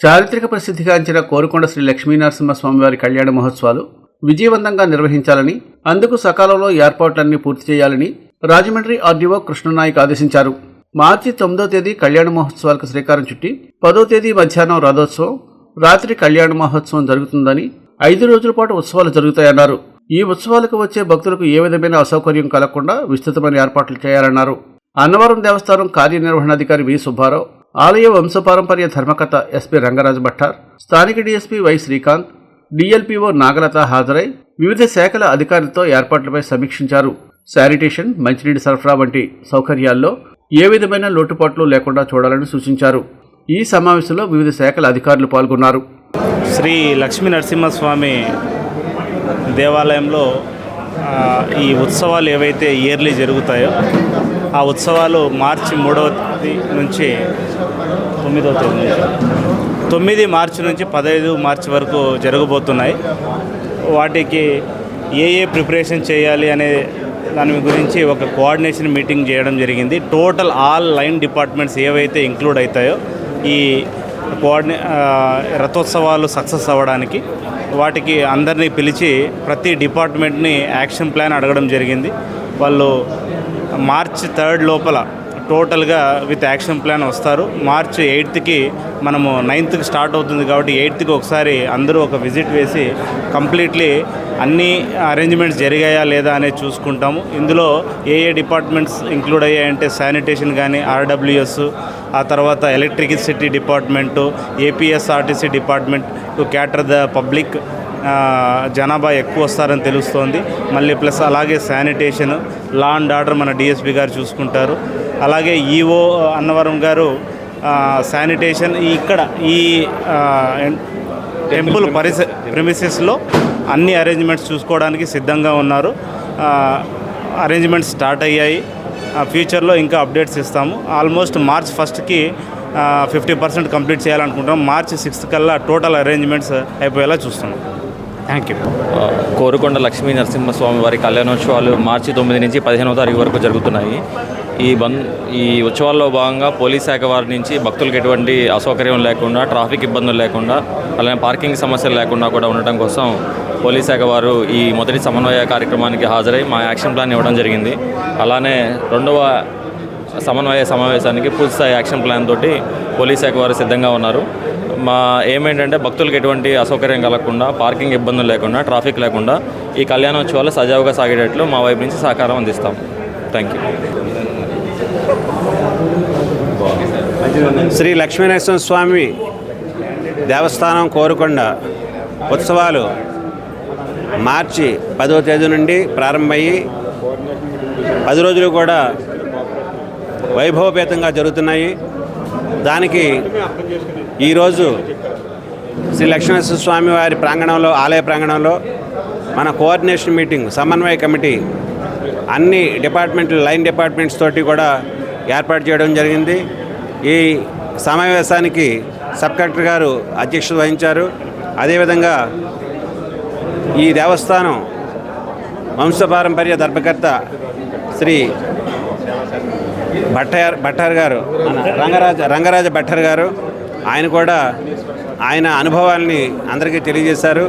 చారిత్రక ప్రసిద్ధిగాంచిన కోరుకొండ శ్రీ లక్ష్మీనరసింహ స్వామివారి కళ్యాణ మహోత్సవాలు విజయవంతంగా నిర్వహించాలని అందుకు సకాలంలో ఏర్పాట్లన్నీ పూర్తి చేయాలని రాజమండ్రి ఆర్డీఓ కృష్ణనాయక్ ఆదేశించారు. మార్చి తొమ్మిదో తేదీ కళ్యాణ మహోత్సవాలకు శ్రీకారం చుట్టి పదో తేదీ మధ్యాహ్నం రథోత్సవం రాత్రి కళ్యాణ మహోత్సవం జరుగుతుందని ఐదు రోజుల పాటు ఉత్సవాలు జరుగుతాయన్నారు. ఈ ఉత్సవాలకు వచ్చే భక్తులకు ఏ విధమైన అసౌకర్యం కలగకుండా విస్తృతమైన ఏర్పాట్లు చేయాలన్నారు. అన్నవరం దేవస్థానం కార్యనిర్వహణాధికారి వి సుబ్బారావు ఆలయ వంశపారంపర్య ధర్మకర్త ఎస్పీ రంగరాజు భట్టార్ స్థానిక DSP Y Srikanth D L P O Nagalatha హాజరై వివిధ శాఖల అధికారులతో ఏర్పాట్లపై సమీక్షించారు. శానిటేషన్ మంచినీటి సరఫరా వంటి సౌకర్యాల్లో ఏ విధమైన లోటుపాట్లు లేకుండా చూడాలని సూచించారు. ఈ సమావేశంలో వివిధ శాఖల అధికారులు పాల్గొన్నారు. శ్రీ లక్ష్మీ నరసింహస్వామి దేవాలయంలో ఈ ఉత్సవాలు ఏవైతే ఇయర్లీ జరుగుతాయో ఆ ఉత్సవాలు మార్చి మూడవ తేదీ నుంచి తొమ్మిదవ తేదీ నుంచి. తొమ్మిది మార్చి నుంచి పదహైదు మార్చి వరకు జరగబోతున్నాయి. వాటికి ఏ ఏ ప్రిపరేషన్ చేయాలి అనే దాని గురించి ఒక కోఆర్డినేషన్ మీటింగ్ చేయడం జరిగింది. టోటల్ ఆల్ లైన్ డిపార్ట్మెంట్స్ ఏవైతే ఇంక్లూడ్ అవుతాయో ఈ కోఆర్డినే రథోత్సవాలు సక్సెస్ అవ్వడానికి వాటికి అందరినీ పిలిచి ప్రతి డిపార్ట్మెంట్ని యాక్షన్ ప్లాన్ అడగడం జరిగింది. వాళ్ళు మార్చ్ థర్డ్ లోపల టోటల్గా విత్ యాక్షన్ ప్లాన్ వస్తారు. మార్చ్ ఎయిత్కి మనము నైన్త్కి స్టార్ట్ అవుతుంది కాబట్టి ఎయిత్కి ఒకసారి అందరూ ఒక విజిట్ వేసి కంప్లీట్లీ అన్ని అరేంజ్మెంట్స్ జరిగాయా లేదా అనేది చూసుకుంటాము. ఇందులో ఏ ఏ డిపార్ట్మెంట్స్ ఇంక్లూడ్ అయ్యాయంటే శానిటేషన్ కానీ ఆర్డబ్ల్యూఎస్ ఆ తర్వాత electricity department APSRTC department to cater the public జనాభా ఎక్కువ వస్తారని తెలుస్తోంది. మళ్ళీ ప్లస్ అలాగే శానిటేషన్ లా అండ్ ఆర్డర్ మన డిఎస్పి గారు చూసుకుంటారు. అలాగే ఈఓ అన్నవరం గారు శానిటేషన్ ఇక్కడ ఈ టెంపుల్ పరిస ప్రిమిసెస్లో అన్ని అరేంజ్మెంట్స్ చూసుకోవడానికి సిద్ధంగా ఉన్నారు. అరేంజ్మెంట్స్ స్టార్ట్ అయ్యాయి. ఫ్యూచర్లో ఇంకా అప్డేట్స్ ఇస్తాము. ఆల్మోస్ట్ మార్చ్ ఫస్ట్కి ఫిఫ్టీ పర్సెంట్ కంప్లీట్ చేయాలనుకుంటున్నాం. మార్చ్ సిక్స్త్ కల్లా టోటల్ అరేంజ్మెంట్స్ అయిపోయేలా చూస్తున్నాం. థ్యాంక్ యూ కోరుకొండ లక్ష్మీ నరసింహస్వామి వారి కళ్యాణోత్సవాలు మార్చి తొమ్మిది నుంచి పదిహేనవ తారీఖు వరకు జరుగుతున్నాయి. ఈ బంద్ ఈ ఉత్సవాల్లో భాగంగా పోలీస్ శాఖ వారి నుంచి భక్తులకు ఎటువంటి అసౌకర్యం లేకుండా ట్రాఫిక్ ఇబ్బందులు లేకుండా అలానే పార్కింగ్ సమస్యలు లేకుండా కూడా ఉండటం కోసం పోలీస్ శాఖ వారు ఈ మొదటి సమన్వయ కార్యక్రమానికి హాజరై మా యాక్షన్ ప్లాన్ ఇవ్వడం జరిగింది. అలానే రెండవ సమన్వయ సమావేశానికి పూర్తిస్థాయి యాక్షన్ ప్లాన్ తోటి పోలీస్ శాఖ వారు సిద్ధంగా ఉన్నారు. మా ఏమేంటంటే భక్తులకు ఎటువంటి అసౌకర్యం కలగకుండా పార్కింగ్ ఇబ్బందులు లేకుండా ట్రాఫిక్ లేకుండా ఈ కళ్యాణోత్సవాలు సజావుగా సాగేటట్లు మా వైపు నుంచి సహకారం అందిస్తాం. థ్యాంక్ యూ శ్రీ లక్ష్మీనరసింహ స్వామి దేవస్థానం కోరుకొండ ఉత్సవాలు మార్చి పదో తేదీ నుండి ప్రారంభమయ్యి పది రోజులు కూడా వైభవపేతంగా జరుగుతున్నాయి. దానికి ఈరోజు శ్రీ లక్ష్మీనరసింహ స్వామి వారి ప్రాంగణంలో ఆలయ ప్రాంగణంలో మన కోఆర్డినేషన్ మీటింగ్ సమన్వయ కమిటీ అన్ని డిపార్ట్మెంట్లు లైన్ డిపార్ట్మెంట్స్ తోటి కూడా ఏర్పాటు చేయడం జరిగింది. ఈ సమావేశానికి సబ్ కలెక్టర్ గారు అధ్యక్షత వహించారు. అదేవిధంగా ఈ దేవస్థానం వంశపారంపర్య ధర్మకర్త శ్రీ భట్టార్ భట్టార్ గారు రంగరాజ రంగరాజ భట్టర్ గారు ఆయన కూడా ఆయన అనుభవాల్ని అందరికీ తెలియజేశారు.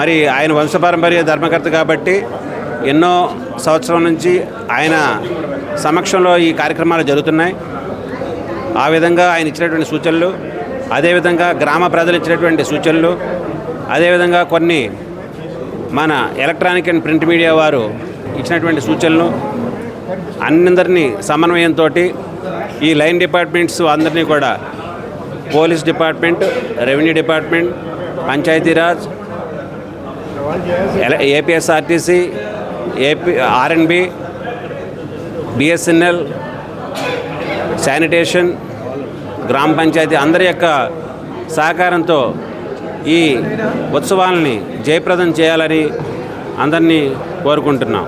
మరి ఆయన వంశపారంపర్య ధర్మకర్త కాబట్టి ఎన్నో సంవత్సరం నుంచి ఆయన సమక్షంలో ఈ కార్యక్రమాలు జరుగుతున్నాయి. ఆ విధంగా ఆయన ఇచ్చినటువంటి సూచనలు అదేవిధంగా గ్రామ ప్రజలు ఇచ్చినటువంటి సూచనలు అదేవిధంగా కొన్ని మన ఎలక్ట్రానిక్ అండ్ ప్రింట్ మీడియా వారు ఇచ్చినటువంటి సూచనలు అందరినీ సమన్వయంతో ఈ లైన్ డిపార్ట్మెంట్స్ అందరినీ కూడా police department revenue department Panchayati Raj APSRTC AP R N B BSNL sanitation gram panchayat అందరి యొక్క సహకారంతో ఈ ఉత్సవాలని జయప్రదం చేయాలని అందరినీ కోరుకుంటున్నాం.